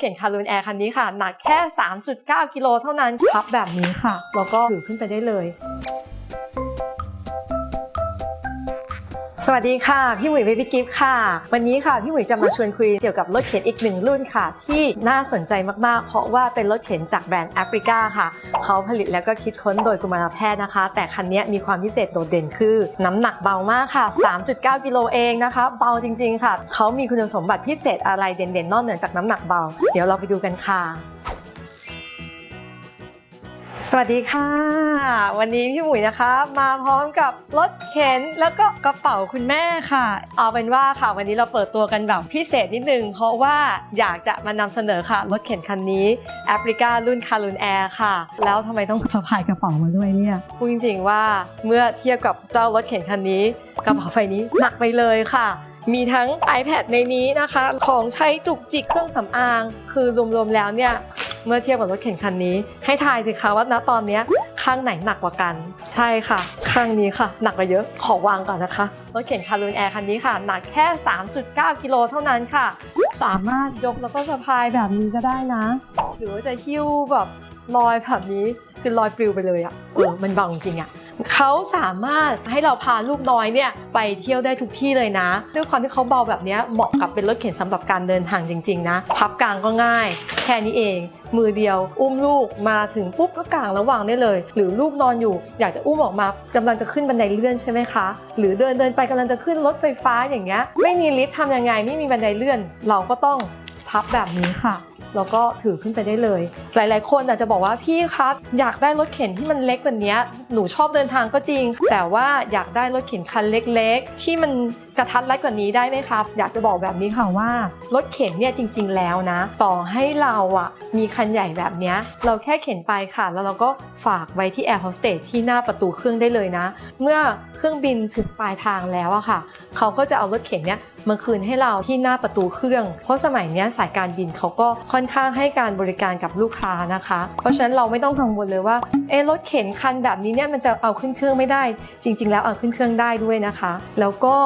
เข็นคารูนแอร์คันนี้ค่ะ หนักแค่ 3.9 กิโลเท่านั้นพับแบบนี้ค่ะ แล้วก็ถือขึ้นไปได้เลย สวัสดีค่ะ พี่หมวยเบบี้กิฟต์ค่ะ วันนี้ค่ะ พี่หมวยจะมาชวนคุยเกี่ยวกับรถเข็นอีกหนึ่งรุ่นค่ะ ที่น่าสนใจมากๆ เพราะว่าเป็นรถเข็นจากแบรนด์แอฟริกาค่ะ เขาผลิตแล้วก็คิดค้นโดยกุมารแพทย์นะคะ แต่คันนี้มีความพิเศษโดดเด่นคือ น้ำหนักเบามากค่ะ 3.9 กิโลเองนะคะ เบาจริง ๆ ค่ะ เขามีคุณสมบัติพิเศษอะไรเด่นๆ นอกเหนือจากน้ำหนักเบา เดี๋ยวเราไปดูกันค่ะ สวัสดีค่ะ วันนี้พี่หมุยนะคะ มาพร้อมกับรถเข็นแล้วก็กระเป๋าคุณแม่ค่ะ เอาเป็นว่าค่ะวันนี้เราเปิดตัวกันแบบพิเศษนิดนึง เพราะว่าอยากจะมานำเสนอค่ะรถเข็นคันนี้แอฟริการุ่นคารุนแอร์ค่ะ แล้วทำไมต้องสะพายกระเป๋ามาด้วยเนี่ยพูดจริงๆว่าเมื่อเทียบกับเจ้ารถเข็นคันนี้ กระเป๋าใบนี้หนักไปเลยค่ะ มีทั้ง iPad ในนี้นะคะ ของใช้จุกจิกเครื่องสำอาง คือรวมๆแล้วเนี่ย เมื่อเทียบกับรถเข็นคันนี้ ให้ทายสิคะว่าณตอนนี้ข้างไหนหนักกว่ากัน ใช่ค่ะ ข้างนี้ค่ะ หนักกว่าเยอะขอวางก่อนนะคะรถเข็นคารูนแอร์คันนี้ค่ะ หนักแค่ 3.9 กิโลเท่านั้นค่ะ สามารถยกแล้วก็สะพายแบบนี้ก็ได้นะ หรือว่าจะหิ้วแบบลอยแบบนี้คือลอยปลิวไปเลยอะเออมันเบาจริงอะ เขาสามารถให้เราพาลูกน้อยเนี่ยไปเที่ยวได้ทุกที่เลยนะ ด้วยความที่เขาเบาแบบนี้เหมาะกับเป็นรถเข็นสำหรับการเดินทางจริง ๆ นะ พับกลางก็ง่าย แค่นี้เอง มือเดียว อุ้มลูกมาถึงปุ๊บก็กางระหว่างได้เลย หรือลูกนอนอยู่ อยากจะอุ้มออกมากำลังจะขึ้นบันไดเลื่อนใช่ไหมคะ หรือเดินเดินไปกำลังจะขึ้นรถไฟฟ้าอย่างเงี้ยไม่มีลิฟต์ทำยังไงไม่มีบันไดเลื่อน เราก็ต้องพับแบบนี้ค่ะ แล้วก็ถือขึ้นไปได้เลย หลาย ๆ คนอาจจะบอกว่าพี่คะอยากได้รถเข็นที่มันเล็กแบบนี้หนูชอบเดินทางก็จริง แต่ว่าอยากได้รถเข็นคันเล็ก ๆ ที่มัน กระทัดรัดกว่านี้ได้ไหมครับ อยากจะบอกแบบนี้ค่ะว่ารถเข็นเนี่ยจริง ๆ แล้วนะ ต่อให้เราอะมีคันใหญ่แบบเนี้ยเราแค่เข็นไปค่ะ แล้วเราก็ฝากไว้ที่แอร์โฮสเตสที่หน้าประตูเครื่องได้เลยนะ เมื่อเครื่องบินถึงปลายทางแล้วอะค่ะ เขาก็จะเอารถเข็นเนี่ยมาคืนให้เราที่หน้าประตูเครื่อง เพราะสมัยนี้สายการบินเขาก็ค่อนข้างให้การบริการกับลูกค้านะคะ เพราะฉะนั้นเราไม่ต้องกังวลเลยว่าเอรถเข็นคันแบบนี้เนี่ยมันจะเอาขึ้นเครื่องไม่ได้ จริง ๆ แล้วเอาขึ้นเครื่องได้ด้วยนะคะ แล้วก็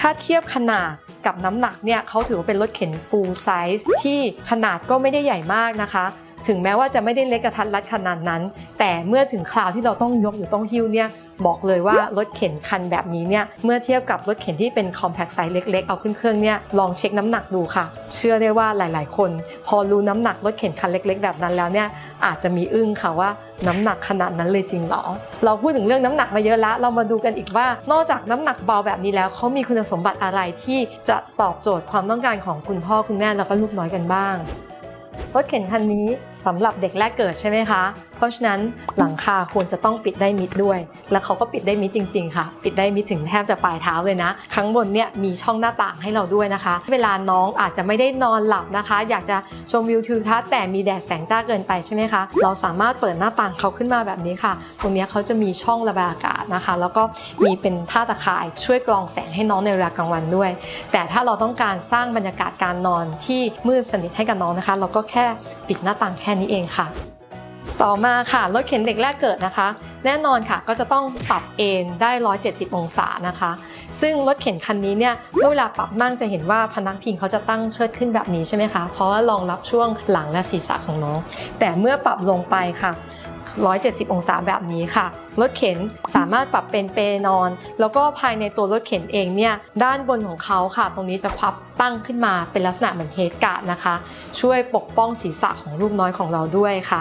ถ้าเทียบขนาดกับน้ำหนักเนี่ยเขาถือว่าเป็นรถเข็น full size ที่ขนาดก็ไม่ได้ใหญ่มากนะคะ ถึงแม้ว่าจะไม่ได้เล็กกระทัดรัดขนาดนั้น แต่เมื่อถึงคราวที่เราต้องยกหรือต้องหิ้วเนี่ย บอกเลยว่ารถเข็นคันแบบนี้เนี่ยเมื่อเทียบกับรถเข็นที่เป็น compact size เล็ก ๆ เอาขึ้นเครื่องเนี่ยลองเช็คน้ำหนักดูค่ะ เชื่อได้ว่าหลาย ๆ คน พอรู้น้ำหนักรถเข็นคันเล็ก ๆ แบบนั้นแล้วเนี่ยอาจจะมีอึ้งค่ะว่าน้ำหนักขนาดนั้นเลยจริงหรอ เราพูดถึงเรื่องน้ำหนักมาเยอะแล้ว เรามาดูกันอีกว่านอกจากน้ำหนักเบาแบบนี้แล้วเขามีคุณสมบัติอะไรที่จะตอบโจทย์ความต้องการของคุณพ่อคุณแม่แล้วก็ลูกน้อยกันบ้างรถเข็นคันนี้สำหรับเด็กแรกเกิดใช่ไหมคะ เพราะฉะนั้นหลังคาควรจะต้องปิดได้มิดด้วย แล้วเขาก็ปิดได้มิดจริง ๆ ค่ะ ปิดได้มิดถึงแทบจะปลายเท้าเลยนะ ข้างบนเนี่ยมีช่องหน้าต่างให้เราด้วยนะคะ เวลาน้องอาจจะไม่ได้นอนหลับนะคะ อยากจะชมวิวทิวทัศน์แต่มีแดดแสงจ้าเกินไปใช่ไหมคะ เราสามารถเปิดหน้าต่างเขาขึ้นมาแบบนี้ค่ะ ตรงนี้เขาจะมีช่องระบายอากาศนะคะ แล้วก็มีเป็นผ้าตะข่ายช่วยกรองแสงให้น้องในเวลากลางวันด้วย แต่ถ้าเราต้องการสร้างบรรยากาศการนอนที่มืดสนิทให้กับน้องนะคะ เราก็แค่ปิดหน้าต่างแค่นี้เองค่ะ ต่อมาค่ะรถเข็นเด็กแรกเกิดนะคะ แน่นอนค่ะก็จะต้องปรับเอนได้ 170 องศานะคะ ซึ่งรถเข็นคันนี้เนี่ยเมื่อเวลาปรับนั่งจะเห็นว่าพนักพิงเขาจะตั้งเชิดขึ้นแบบนี้ใช่ไหมคะเพราะว่ารองรับช่วงหลังและศีรษะของน้อง แต่เมื่อปรับลงไปค่ะ 170 องศาแบบนี้ค่ะ รถเข็นสามารถปรับเป็นเปลนอน แล้วก็ภายในตัวรถเข็นเองเนี่ย ด้านบนของเขาค่ะ ตรงนี้จะพับตั้งขึ้นมาเป็นลักษณะเหมือนเฮดการ์ดนะคะ ช่วยปกป้องศีรษะของลูกน้อยของเราด้วยค่ะ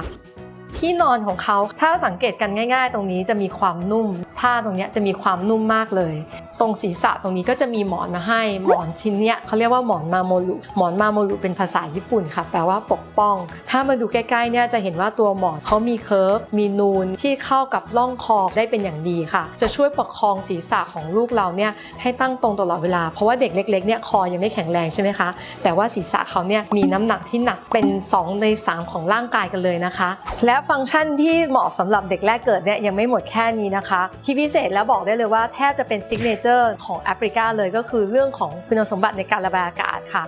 ที่นอนของเขาถ้าสังเกตกันง่าย ๆ ตรงนี้จะมีความนุ่ม ผ้าตรงนี้จะมีความนุ่มมากเลย ตรงศีรษะตรงนี้ก็จะมีหมอนมาให้ หมอนชิ้นเนี้ยเขาเรียกว่าหมอนมาโมรุหมอนมาโมรุเป็นภาษาญี่ปุ่นค่ะ แปลว่าปกป้อง ถ้ามาดูใกล้ๆเนี่ยจะเห็นว่าตัวหมอนเขามีเคิร์ฟมีนูนที่เข้ากับร่องคอได้เป็นอย่างดีค่ะ จะช่วยประคองศีรษะของลูกเราเนี่ยให้ตั้งตรงตลอดเวลา เพราะว่าเด็กเล็กๆเนี่ยคอยังไม่แข็งแรงใช่ไหมคะ แต่ว่าศีรษะเขาเนี่ยมีน้ำหนักที่หนักเป็น 2 ใน 3 ของร่างกายกันเลยนะคะ และฟังก์ชันที่เหมาะสำหรับเด็กแรกเกิดเนี่ยยังไม่หมดแค่นี้นะคะ ที่พิเศษแล้วบอกได้เลยว่าแทบจะเป็นซิกเนเจอร์ของแอฟริกาเลยก็คือเรื่องของคุณสมบัติในการระบายอากาศค่ะ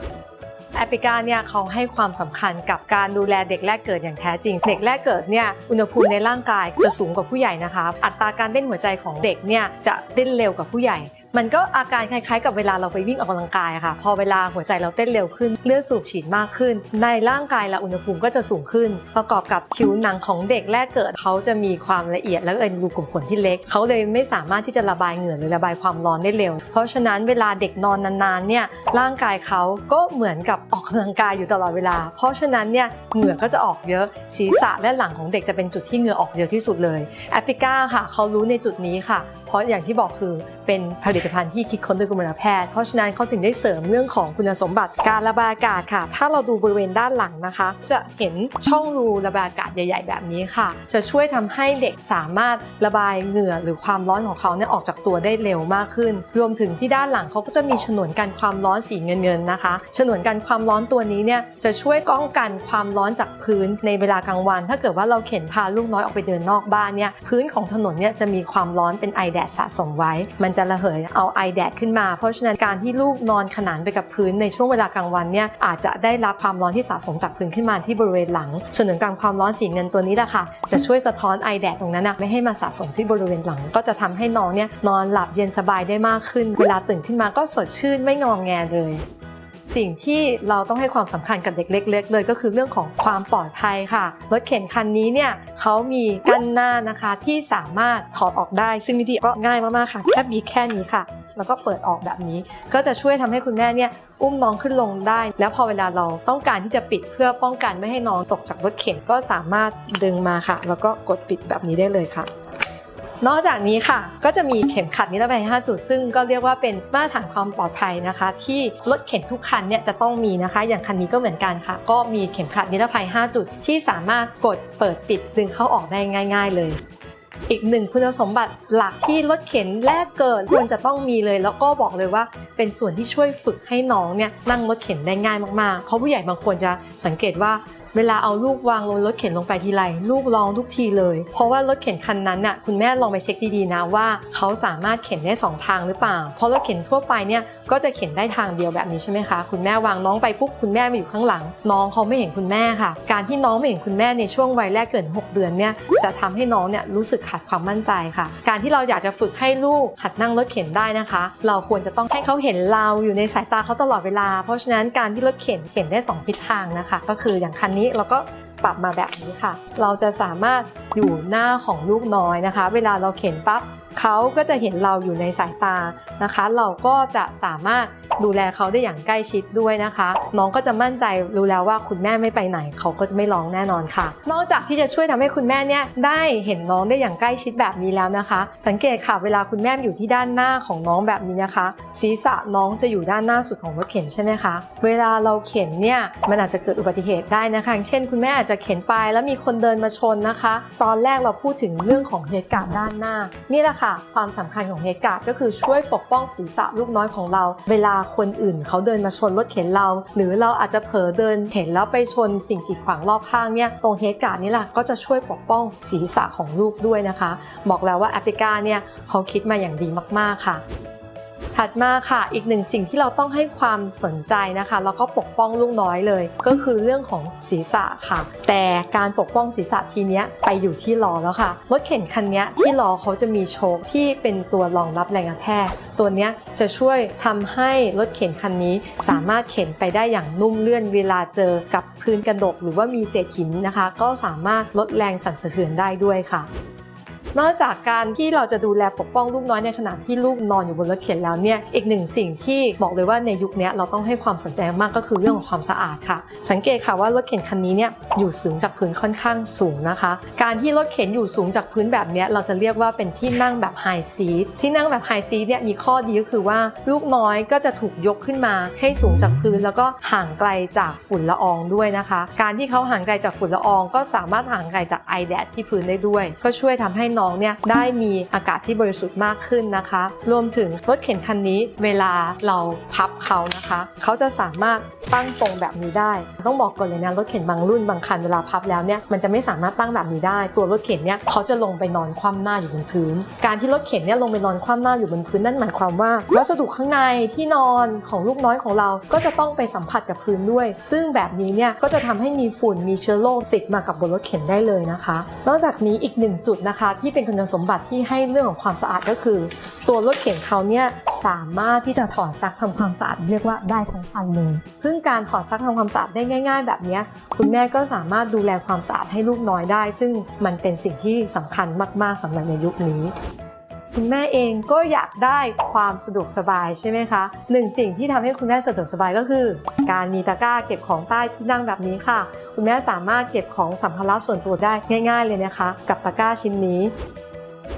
แอฟริกาเนี่ยเขาให้ความสำคัญกับการดูแลเด็กแรกเกิดอย่างแท้จริง เด็กแรกเกิดเนี่ยอุณหภูมิในร่างกายจะสูงกว่าผู้ใหญ่นะคะ อัตราการเต้นหัวใจของเด็กเนี่ยจะเต้นเร็วกว่าผู้ใหญ่ มันก็อาการคล้ายๆ กับเวลาเราไปวิ่งออกกำลังกายค่ะ พอเวลาหัวใจเราเต้นเร็วขึ้น เลือดสูบฉีดมากขึ้น ในร่างกายเราอุณหภูมิก็จะสูงขึ้น ประกอบกับผิวหนังของเด็กแรกเกิดเขาจะมีความละเอียดแล้วก็เป็นรูขุมขนที่เล็ก เขาเลยไม่สามารถที่จะระบายเหงื่อหรือระบายความร้อนได้เร็ว เพราะฉะนั้นเวลาเด็กนอนนานๆเนี่ยร่างกายเขาก็เหมือนกับออกกำลังกายอยู่ตลอดเวลา เพราะฉะนั้นเนี่ยเหงื่อก็จะออกเยอะศีรษะและหลังของเด็กจะเป็นจุดที่เหงื่อออกเยอะที่สุดเลยแอปริก้าค่ะเขารู้ในจุดนี้ค่ะ เพราะอย่างที่บอกคือเป็นผลิตตภัณฑ์ที่คิดค้นโดยกุมารแพทย์ เพราะฉะนั้นเขาถึงได้เสริมเรื่องของคุณสมบัติการระบายอากาศค่ะ ถ้าเราดูบริเวณด้านหลังนะคะ จะเห็นช่องรูระบายอากาศใหญ่ ๆ แบบนี้ค่ะ จะช่วยทำให้เด็กสามารถระบายเหงื่อหรือความร้อนของเขาเนี่ยออกจากตัวได้เร็วมากขึ้น รวมถึงที่ด้านหลังเขาก็จะมีฉนวนกันความร้อนสีเงินๆนะคะ ฉนวนกันความร้อนตัวนี้เนี่ยจะช่วยป้องกันความร้อนจากพื้นในเวลากลางวัน ถ้าเกิดว่าเราเข็นพาลูกน้อยออกไปเดินนอกบ้านเนี่ยพื้นของถนนเนี่ยจะมีความร้อนเป็นไอแดดสะสมไว้ มันจะระเหยเอาไอแดดขึ้นมา เพราะฉะนั้นการที่ลูกนอนขนานไปกับพื้นในช่วงเวลากลางวันเนี่ยอาจจะได้รับความร้อนที่สะสมจากพื้นขึ้นมาที่บริเวณหลังฉนวนกันความร้อนสีเงินตัวนี้แหละค่ะ จะช่วยสะท้อนไอแดดตรงนั้นนะไม่ให้มาสะสมที่บริเวณหลัง ก็จะทำให้น้องเนี่ยนอนหลับเย็นสบายได้มากขึ้น เวลาตื่นขึ้นมาก็สดชื่นไม่งองแงเลย สิ่งที่เราต้องให้ความสำคัญกับเด็กเล็ก ๆ เลยก็คือเรื่องของความปลอดภัยค่ะ รถเข็นคันนี้เนี่ยเขามีกั้นหน้านะคะที่สามารถถอดออกได้ ซึ่งวิธีก็ง่ายมากๆค่ะแค่บีแค่นี้ค่ะ แล้วก็เปิดออกแบบนี้ ก็จะช่วยทำให้คุณแม่เนี่ยอุ้มน้องขึ้นลงได้ แล้วพอเวลาเราต้องการที่จะปิดเพื่อป้องกันไม่ให้น้องตกจากรถเข็นก็สามารถดึงมาค่ะ แล้วก็กดปิดแบบนี้ได้เลยค่ะ นอกจากนี้ค่ะ ก็จะมีเข็มขัดนิรภัย5จุด ซึ่งก็เรียกว่าเป็นมาตรฐานความปลอดภัยนะคะ ที่รถเข็นทุกคันเนี่ยจะต้องมีนะคะ อย่างคันนี้ก็เหมือนกันค่ะ ก็มีเข็มขัดนิรภัย 5 จุด ที่สามารถกดเปิดปิดดึงเข้าออกได้ง่าย ๆ เลยอีกหนึ่งคุณสมบัติหลักที่รถเข็นแรกเกิดควรจะต้องมีเลย แล้วก็บอกเลยว่าเป็นส่วนที่ช่วยฝึกให้น้องเนี่ยนั่งรถเข็นได้ง่ายมากๆ เพราะผู้ใหญ่บางคนจะสังเกตว่าเวลาเอาลูกวางลงรถเข็นลงไปทีไรลูกร้องทุกทีเลย เพราะว่ารถเข็นคันนั้นน่ะคุณแม่ลองไปเช็คดีๆนะว่าเขาสามารถเข็นได้สองทางหรือเปล่า เพราะรถเข็นทั่วไปเนี่ยก็จะเข็นได้ทางเดียวแบบนี้ใช่ไหมคะ คุณแม่วางน้องไปปุ๊บคุณแม่มาอยู่ข้างหลัง น้องเขาไม่เห็นคุณแม่ค่ะ การที่น้องไม่เห็นคุณแม่ในช่วงวัยแรกเกิด6เดือนเนี่ยจะทำให้น้องเนี่ยรู้สึกขาดความมั่นใจค่ะ การที่เราอยากจะฝึกให้ลูกหัดนั่งรถเข็นได้นะคะ เราควรจะต้องให้เขาเห็นเราอยู่ในสายตาเขาตลอดเวลา เพราะฉะนั้นการที่รถเข็นเข็นได้สองทิศทางนะคะ ก็คืออย่างคันนี้เราก็ปรับมาแบบนี้ค่ะ เราจะสามารถอยู่หน้าของลูกน้อยนะคะ เวลาเราเข็นปั๊บ เขาก็จะเห็นเราอยู่ในสายตานะคะ เราก็จะสามารถดูแลเขาได้อย่างใกล้ชิดด้วยนะคะ น้องก็จะมั่นใจรู้แล้วว่าคุณแม่ไม่ไปไหน เขาก็จะไม่ร้องแน่นอนค่ะ นอกจากที่จะช่วยทำให้คุณแม่เนี่ยได้เห็นน้องได้อย่างใกล้ชิดแบบนี้แล้วนะคะ สังเกตค่ะเวลาคุณแม่อยู่ที่ด้านหน้าของน้องแบบนี้นะคะ ศีรษะน้องจะอยู่ด้านหน้าสุดของรถเข็นใช่ไหมคะเวลาเราเข็นเนี่ยมันอาจจะเกิดอุบัติเหตุได้นะคะเช่น คุณแม่อาจจะเข็นไปแล้วมีคนเดินมาชนนะคะ ตอนแรกเราพูดถึงเรื่องของเหตุการณ์ด้านหน้านี่แหละค่ะความสำคัญของเหตุการ์ก็คือช่วยปกป้องศีรษะลูกน้อยของเรา เวลาคนอื่นเขาเดินมาชนรถเข็นเรา หรือเราอาจจะเผลอเดินเข็นแล้วไปชนสิ่งกีดขวางรอบข้างเนี่ยตรงเหตุการ์นี่แหละก็จะช่วยปกป้องศีรษะของลูกด้วยนะคะ บอกแล้วว่าแอปริกาเนี่ยเขาคิดมาอย่างดีมากๆค่ะ ถัดมาค่ะอีกหนึ่งสิ่งที่เราต้องให้ความสนใจนะคะแล้วก็ปกป้องลูกน้อยเลย ก็คือเรื่องของศีรษะค่ะ แต่การปกป้องศีรษะทีเนี้ยไปอยู่ที่ล้อแล้วค่ะรถเข็นคันนี้ที่ล้อเขาจะมีโชคที่เป็นตัวรองรับแรงกระแทกตัวเนี้ยจะช่วยทำให้รถเข็นคันนี้สามารถเข็นไปได้อย่างนุ่มเลื่อนเวลาเจอกับพื้นกระดก หรือว่ามีเศษหินนะคะ ก็สามารถลดแรงสั่นสะเทือนได้ด้วยค่ะ นอกจากการที่เราจะดูแลปกป้องลูกน้อยในขณะที่ลูกนอนอยู่บนรถเข็นแล้วเนี่ยอีกหนึ่งสิ่งที่บอกเลยว่าในยุคนี้เราต้องให้ความสนใจมากก็คือเรื่องของความสะอาดค่ะ สังเกตค่ะว่ารถเข็นคันนี้เนี่ยอยู่สูงจากพื้นค่อนข้างสูงนะคะ การที่รถเข็นอยู่สูงจากพื้นแบบนี้เราจะเรียกว่าเป็นที่นั่งแบบไฮซีทที่นั่งแบบไฮซีทเนี่ยมีข้อดีก็คือว่าลูกน้อยก็จะถูกยกขึ้นมาให้สูงจากพื้น แล้วก็ห่างไกลจากฝุ่นละอองด้วยนะคะ การที่เขาห่างไกลจากฝุ่นละออง ก็สามารถห่างไกลจากไอแดดที่พื้นได้ด้วย ก็ช่วยทำให้นองเนี่ยได้มีอากาศที่บริสุทธิ์มากขึ้นนะคะ รวมถึงรถเข็นคันนี้เวลาเราพับเขานะคะ เขาจะสามารถตั้งตรงแบบนี้ได้ ต้องบอกก่อนเลยนะรถเข็นบางรุ่นบางคันเวลาพับแล้วเนี่ยมันจะไม่สามารถตั้งแบบนี้ได้ ตัวรถเข็นเนี่ยเขาจะลงไปนอนคว่ำหน้าอยู่บนพื้น การที่รถเข็นเนี่ยลงไปนอนคว่ำหน้าอยู่บนพื้นนั่นหมายความว่าวัสดุข้างในที่นอนของลูกน้อยของเราก็จะต้องไปสัมผัสกับพื้นด้วย ซึ่งแบบนี้เนี่ยก็จะทำให้มีฝุ่นมีเชื้อโรคติดมากับบนรถเข็นได้เลยนะคะ นอกจากนี้อีกหนึ่งจุดนะคะที่ที่เป็นคุณสมบัติที่ให้เรื่องของความสะอาดก็คือ ตัวรถเข็นเขาเนี่ยสามารถที่จะถอดซักทำความสะอาดเรียกว่าได้ทั้งคันเลยซึ่งการถอดซักทำความสะอาดได้ง่าย ๆ แบบเนี้ยคุณแม่ก็สามารถดูแลความสะอาดให้ลูกน้อยได้ ซึ่งมันเป็นสิ่งที่สำคัญมากๆสำหรับในยุคนี้ คุณแม่เองก็อยากได้ความสะดวกสบายใช่ไหมคะหนึ่งสิ่งที่ทำให้คุณแม่สะดวกสบายก็คือ การมีตะกร้าเก็บของใต้ที่นั่งแบบนี้ค่ะ คุณแม่สามารถเก็บของสัมภาระส่วนตัวได้ง่าย ๆ เลยนะคะ กับตะกร้าชิ้นนี้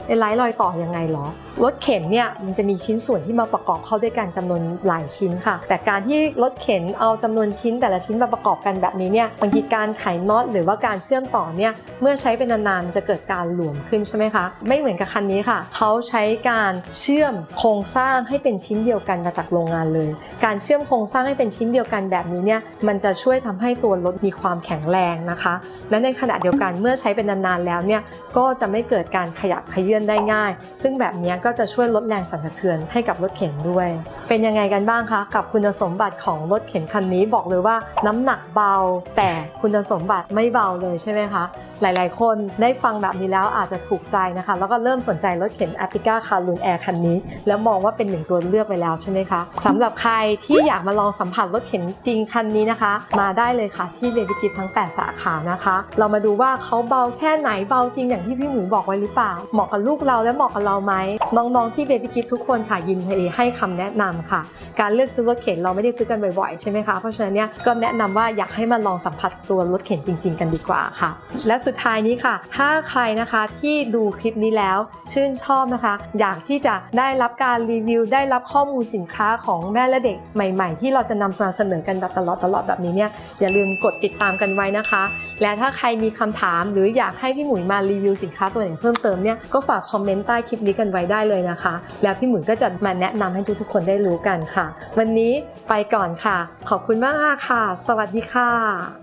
เป็นไร้รอยต่อยังไงหรอรถเข็นเนี่ยมันจะมีชิ้นส่วนที่มาประกอบเข้าด้วยกันจำนวนหลายชิ้นค่ะ แต่การที่รถเข็นเอาจำนวนชิ้นแต่ละชิ้นมาประกอบกันแบบนี้เนี่ยบางทีการไขน็อตหรือว่าการเชื่อมต่อเนี่ยเมื่อใช้เป็นนานๆมันจะเกิดการหลวมขึ้นใช่ไหมคะ ไม่เหมือนกับคันนี้ค่ะเขาใช้การเชื่อมโครงสร้างให้เป็นชิ้นเดียวกันมาจากโรงงานเลย การเชื่อมโครงสร้างให้เป็นชิ้นเดียวกันแบบนี้เนี่ยมันจะช่วยทำให้ตัวรถมีความแข็งแรงนะคะ และในขณะเดียวกันเมื่อใช้เป็นนานๆแล้วเนี่ยก็จะไม่เกิดการขยับขยื่นได้ง่าย ซึ่งแบบนี้ก็จะช่วยลดแรงสั่นสะเทือนให้กับรถเข็นด้วย เป็นยังไงกันบ้างคะ กับคุณสมบัติของรถเข็นคันนี้บอกเลยว่าน้ำหนักเบา แต่คุณสมบัติไม่เบาเลยใช่ไหมคะ หลายๆ คนได้ฟังแบบนี้แล้วอาจจะถูกใจนะคะ แล้วก็เริ่มสนใจรถเข็น a p i c a c a r l o o n Air คันนี้ แล้วมองว่าเป็นหนึ่งตัวเลือกไปแล้วใช่ไหมคะสำหรับใครที่อยากมาลองสัมผัสรถเข็นจริงคันนี้นะคะ มาได้เลยค่ะที่เบบี้กิฟทั้ง 8 สาขานะคะ เรามาดูว่าเขาเบาแค่ไหนเบาจริงอย่างที่พี่หมูบอกไว้หรือเปล่า เหมาะกับลูกเราและเหมาะกับเราไหมน้องๆที่เบบี้กิฟทุกคนค่ะยินดีให้คำแนะนำค่ะ การเลือกซื้อรถเข็นเราไม่ได้ซื้อกันบ่อยๆใช่ไหมคะเพราะฉะนั้นเนี่ยก็แนะนำว่าอยากให้มาลองสัมผัสตัวรถเข็นจริง ๆ กันดีกว่าค่ะ และสุดท้ายนี้ค่ะ ถ้าใครนะคะที่ดูคลิปนี้แล้วชื่นชอบนะคะ อยากที่จะได้รับการรีวิว ได้รับข้อมูลสินค้าของแม่และเด็กใหม่ ๆ ที่เราจะนำมาเสนอกันแบบตลอดตลอดแบบนี้เนี่ยอย่าลืมกดติดตามกันไว้นะคะ และถ้าใครมีคำถาม หรืออยากให้พี่หมุยมารีวิวสินค้าตัวไหนเพิ่มเติมเนี่ยก็ฝากคอมเมนต์ใต้คลิปนี้กันไว้ได้เลยนะคะ แล้วพี่หมุยก็จะมาแนะนำให้ทุกๆคนได้รู้กันค่ะ วันนี้ไปก่อนค่ะ ขอบคุณมากค่ะ สวัสดีค่ะ